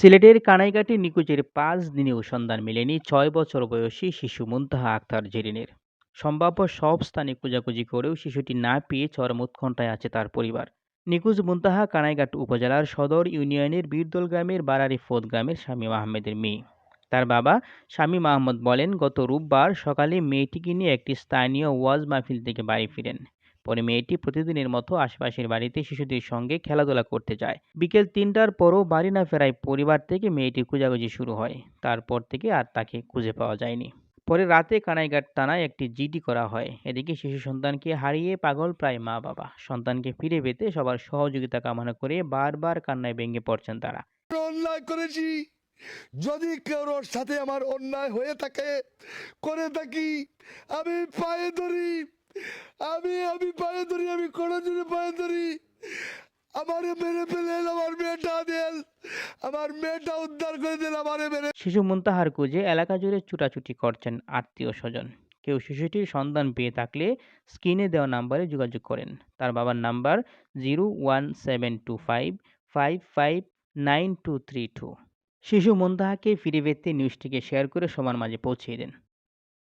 সিলেটের কানাইঘাটে নিখোঁজের পাঁচ দিনেও সন্ধান মেলেনি ছয় বছর বয়সী শিশু মুন্তাহা আক্তার জেরিনের। সম্ভাব্য সব স্থানে খোঁজাখুঁজি করেও শিশুটি না পেয়ে চরম উৎকণ্ঠায় আছে তার পরিবার। নিখোঁজ মুন্তাহা কানাইঘাট উপজেলার সদর ইউনিয়নের বীরদোল গ্রামের বারারি ফোদ গ্রামের শামীম আহমেদের মেয়ে। তার বাবা শামীম আহমদ বলেন, গত রোববার সকালে মেয়েটিকে নিয়ে একটি স্থানীয় ওয়াজ মাহফিল থেকে বাড়ি ফিরেন। পরে মেয়েটি প্রতিদিনের মতো আশেপাশের বাড়িতে শিশুদের সঙ্গে খেলাধুলা করতে যায়। বিকেল তিনটার পরও বাড়ি না ফেরায় পরিবার থেকে মেয়েটি খোঁজাখুঁজি শুরু হয়। তারপর থেকে আর তাকে খুঁজে পাওয়া যায়নি। পরে রাতে কানাইঘাট থানায় একটি জিডি করা হয়। এদিকে শিশু সন্তানকে হারিয়ে পাগল প্রায় মা বাবা। সন্তানকে ফিরে পেতে সবার সহযোগিতা কামনা করে বারবার কান্নায় ভেঙে পড়ছেন তারা। অন্যায় করেছি। যদি কারোর সাথে আমার অন্যায় হয়ে থাকে, করে থাকি। আমি পায়ে ধরি। আমি আমি পায়ে ধরি, আমি কোনো জন্য পায়ে ধরি। আমারে মেরে ফেলেন আমার মেয়েটা দেন আমার মেয়েটা উদ্ধার করে দেন আমারে মেরে। শিশু মুনতাহার খুঁজে এলাকা জুড়ে ছুটাছুটি করছেন আত্মীয় স্বজন। কেউ শিশুটির সন্ধান পেয়ে থাকলে স্ক্রিনে দেওয়া নাম্বারে যোগাযোগ করেন। তার বাবার number zero one seven two five five five nine two three two. শিশু মুনতাহাকে ফিরে পেতে নিউজটিকে শেয়ার করে সবার মাঝে পৌঁছিয়ে দেন।